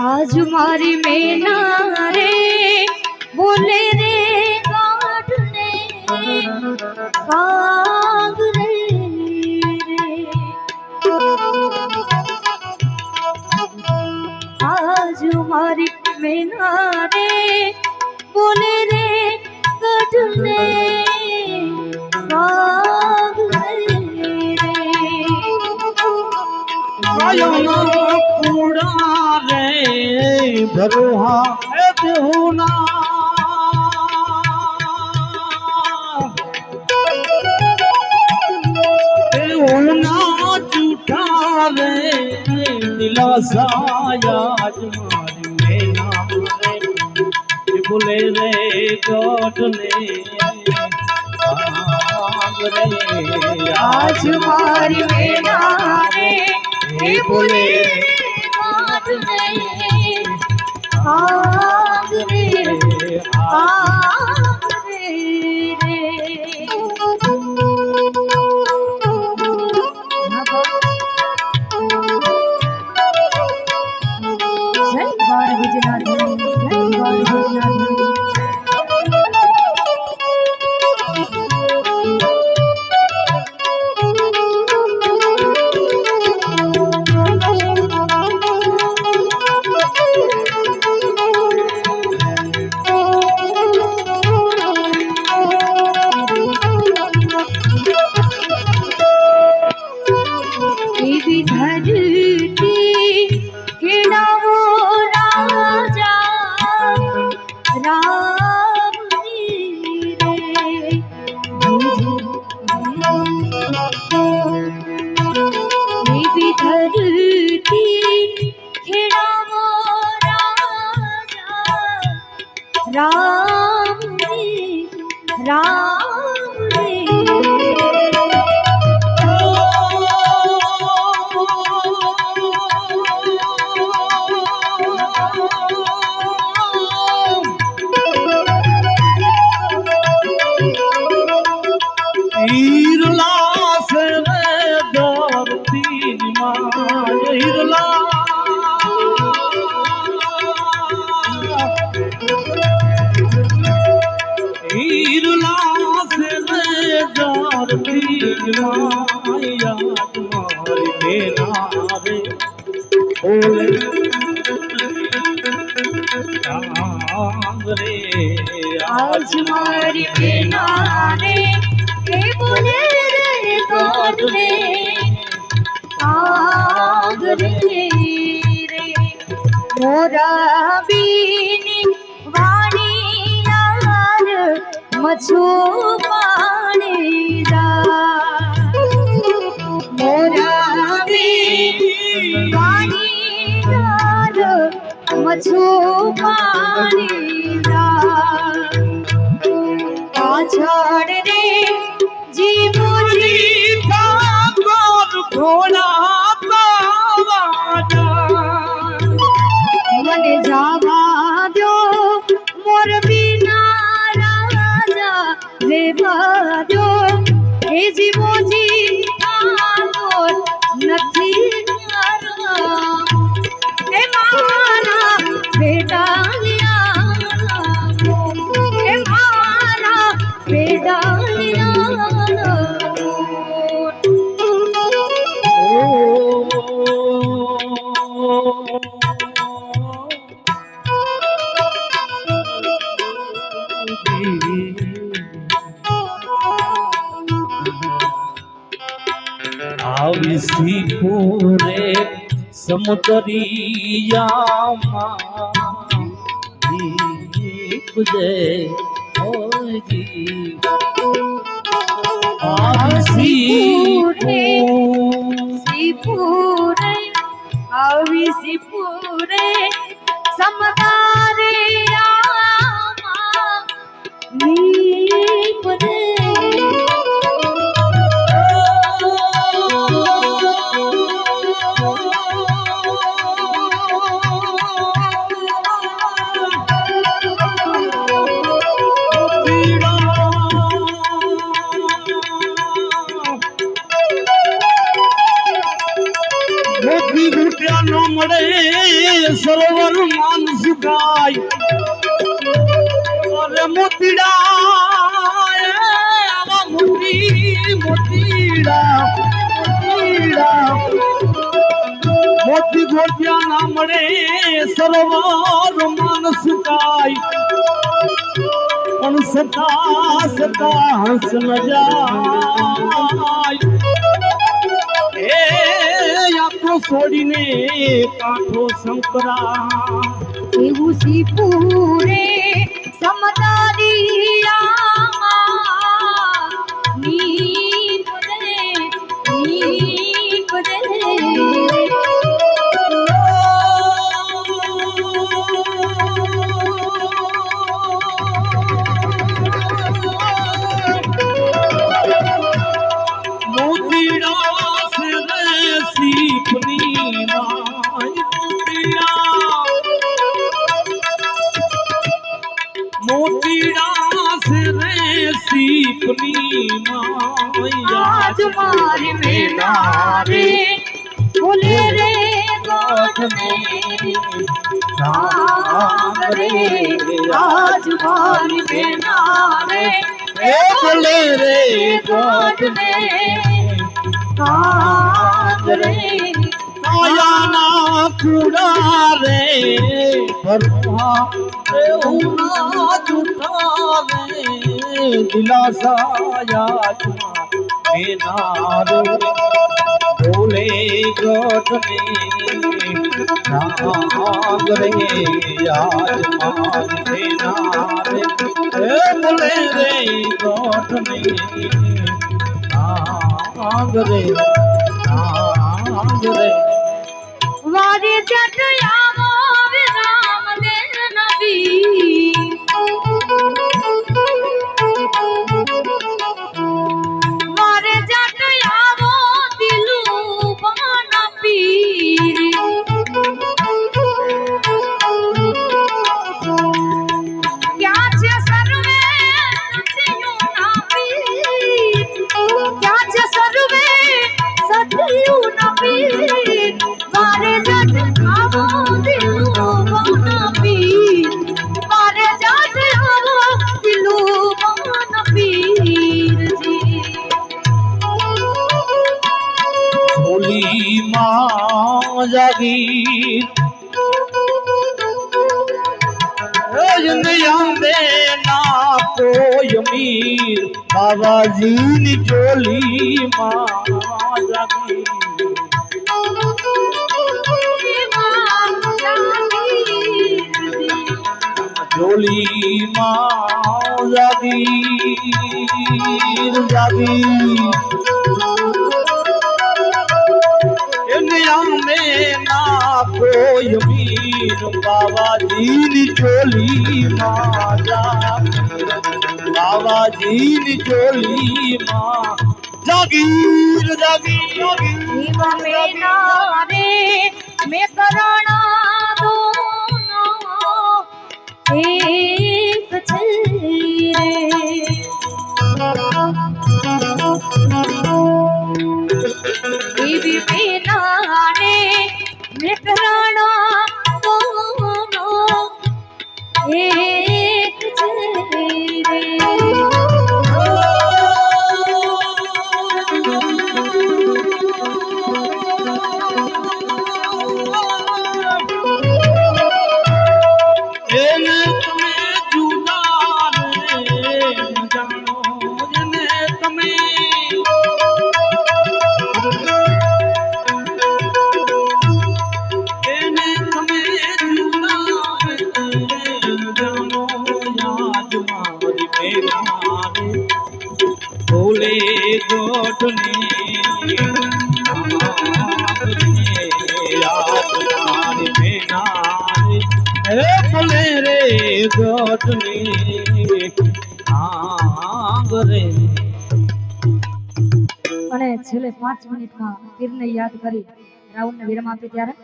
આજ મારી મેના રે બોલે રે ગાઢને કાગ રે આજ મારી મેના રે બોલે કાયના કુડા રે, ભરોહા એ દેહુના દેહુના જૂઠા રે દિલાસા યાદ મારી મેના રે. બોલે રે. આજ મારી મેના રે. એ બોલે માં યાદ મારી મેના રે ઓલે આંગ રે, આજ મારી બેના રે એ બોલે રે મોરા મછો પાણી બીની વાણી યાર મછો પાણી રા પાછળ રે જીવોજી ઠાકોર ઘોડા પાવાના મને જાવા દો મોર બીના રાજા લેવા સમુદરિયામાં દીપજે હોજી આવિસી સિપુરે આવી સિપુરે સમદારે મળે સરોવર માન સુકાય. અરે મોતીડા આવા મોતી, મોતીડા મોતીડા. મોતી ગોટિયા ના મળે સરોવર માન સુકાય. પણ સતા સતા હંસ ન જાય. છોડીને કાઠો શંકરા એવું શીપુરે સમદારિયામાં સીપની માય આજ મારી મેના રે ગોઠ મેરી. રામ રે આજ મારી મેનારે એ ભૂલે રે ગોઠ મે રામ રે કાયાના ખુડા રે. ભરવા રે ઉના જુઠા રે દિલાસા યાચના મેના રે બોલે ગોઠને રે યાદ મારી મેના રે એ રે ગોઠને રાગ રે રાગ રે વારે જટ હોલી માં જાગી અંબે ના કોઈ મીર બાબાજીની ચોલી માં જાગી ચોલી માં જાગી જાગી એને અમે ના કોઈ વીર બાબાજીની ચોલી માં જાગીર બાબાજીની ચોલી માં જાગીર જાગીર જાગીર મેં કરાણા દોનો એક છે અને છેલ્લે પાંચ મિનિટમાં પીરને યાદ કરી રાઉન્ડને વિરામ આપી ત્યારે?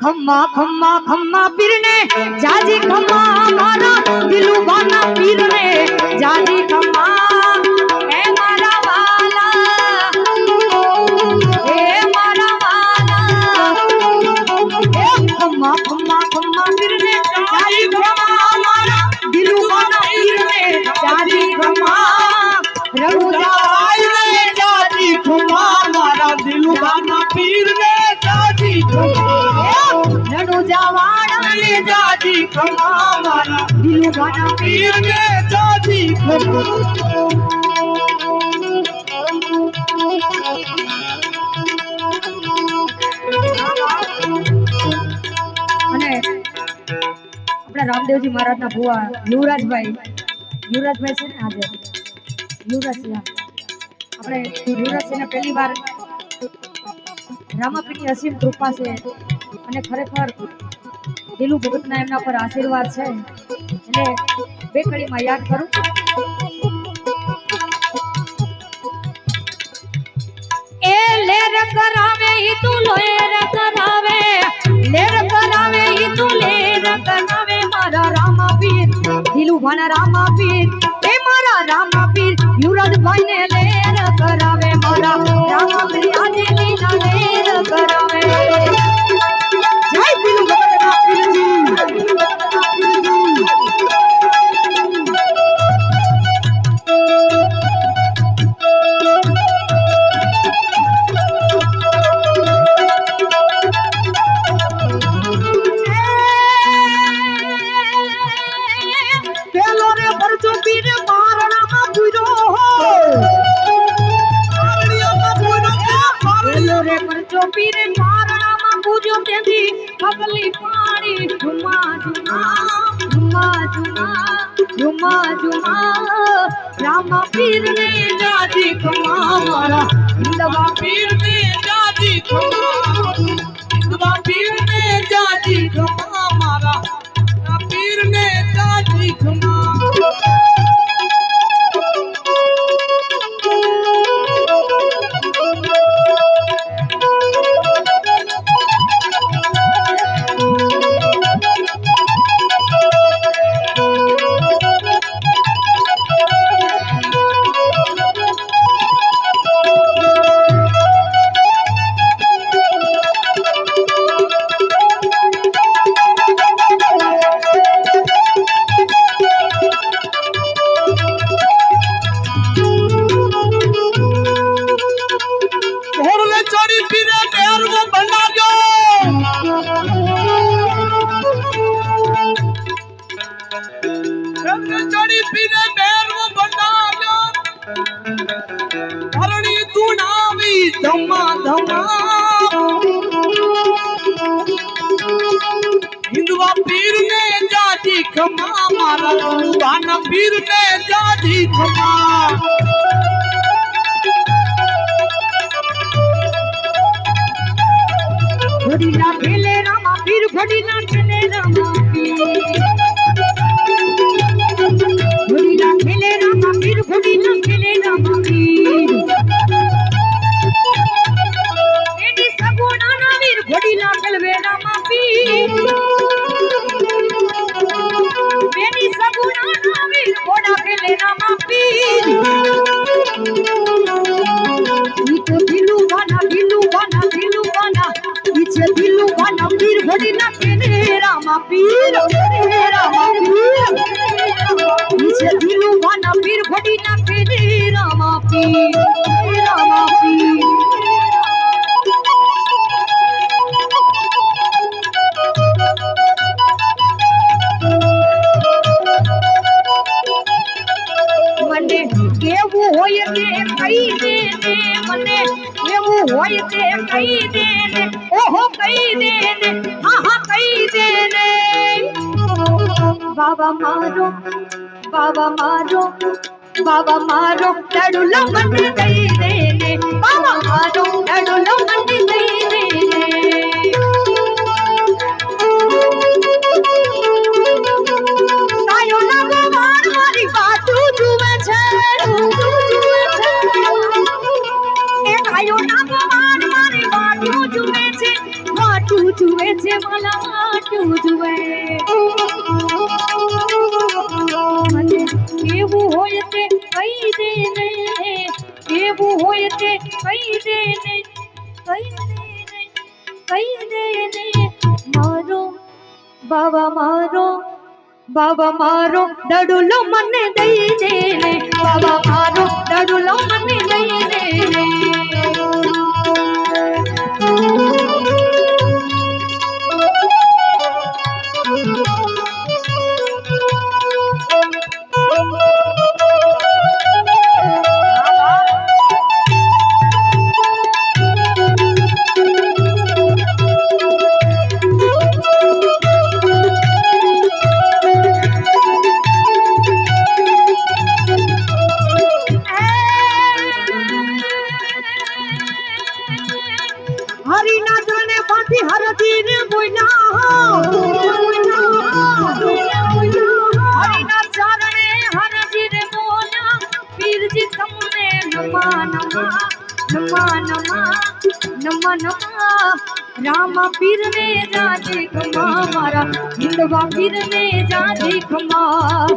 ખમ્મા ખમ્મા ખમ્મા પીરને, જાજી ખમ્મા મારા દિલુબાના પીરને, જાજી ખમ્મા દિલુભાના પીર પીર ને જાજી ખબર. અને આપણા રામદેવજી મહારાજના ભુવા યુવરાજભાઈ યુવરાજભાઈ છે ને આજે? યુવરાજસિંહ આપણે યુવરાજસિંહને પહેલી વાર રામાપીની અસીમ કૃપા છે અને ખરેખર દિલુ ભગતના એમના પર આશીર્વાદ છે. એટલે બે કડીમાં યાદ કરું. એ લેર કરાવે, ઈ તું લેર કરાવે. લેર કરાવે, ઈ તું લેર કરાવે, મારા રામા પીર દિલુ ભાના રામા પીર તેથી પાણી ઝુમા ઝુમા ઝુમા ઝુમા ઝુમા ઝુમા. રામા પીર ને જાજી મારા પીર ને જાજી ખમા જાજી ખમા મારા હિન્દવાના પીર ને ખમા ઘોડીના ખેલે રામા પીર ઘોડીના ખેલે રામા. પીછે દિલુ વાના પીર ઘોડી નાખે ને રામા પીર હે રામા પીર પીછે દિલુ વાના પીર ઘોડી નાખે ને રામા પીર હે રામા પીર મને કેવું હોય તે કહી દે ને મને કેવું હોય તે કહી દે ને ઓહો કહી દે હા હા કહી દે બાબા મારો બાબા મારો બાબા મારો ડડુલો મંડી દઈ દે બાબા મારો ડડુલો મંડી દઈ દે ને કાયો ના વાતું જુએ છે માલા તું જુએ કેવું હોય તે કહી દે ને કેવું હોય તે કહી દે ને, કહી દે ને, કહી દે ને. મારો બાબા મારો બાબા મારો દડુલો મને દઈ દે ને. બાબા મારો દડુલો મને દઈ દે ને. નમ નમ. રામ પીરને રાધે ખમા મારા હિંદવા પીરને રાધે ખમા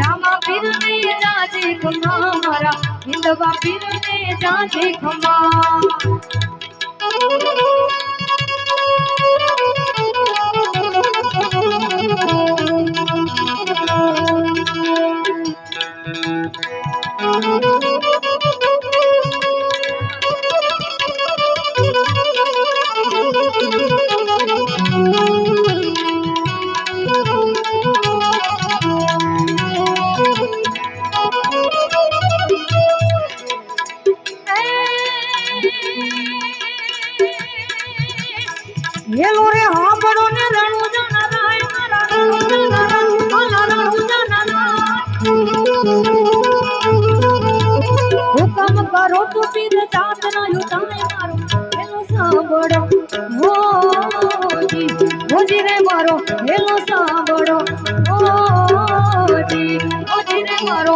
રામ પીરને રાધે ખમા મારા હિંદવા પીરને રાધે ખમા going on